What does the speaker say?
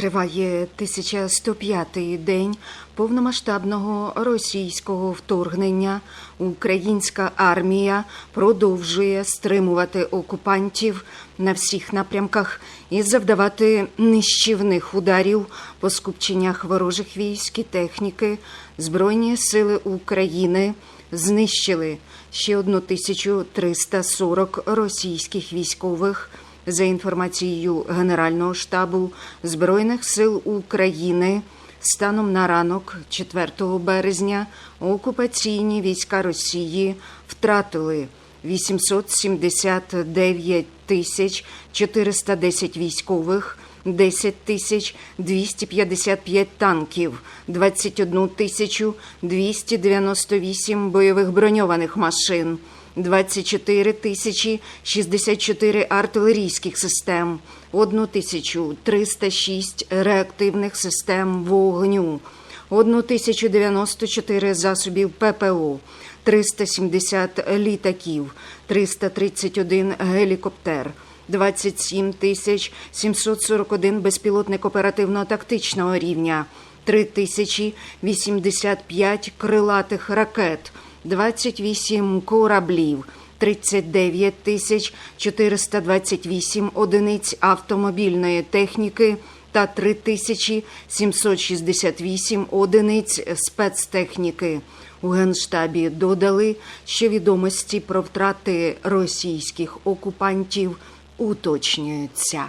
Триває 1105-й день повномасштабного російського вторгнення. Українська армія продовжує стримувати окупантів на всіх напрямках і завдавати нищівних ударів по скупченнях ворожих військ і техніки. Збройні сили України знищили ще 1340 російських військових. За інформацією Генерального штабу Збройних сил України, станом на ранок 4 березня окупаційні війська Росії втратили 879 тисяч 410 військових, 10 тисяч 255 танків, 21 тисячу 298 бойових броньованих машин, 24 тисячі 64 артилерійських систем, 1 тисячу 306 реактивних систем вогню, 1094 засобів ППО, 370 літаків, 331 гелікоптер, 27 тисяч 741 безпілотник оперативно-тактичного рівня, 3085 крилатих ракет, 28 кораблів, 39 тисяч 428 одиниць автомобільної техніки та 3768 одиниць спецтехніки. У Генштабі додали, що відомості про втрати російських окупантів уточнюються.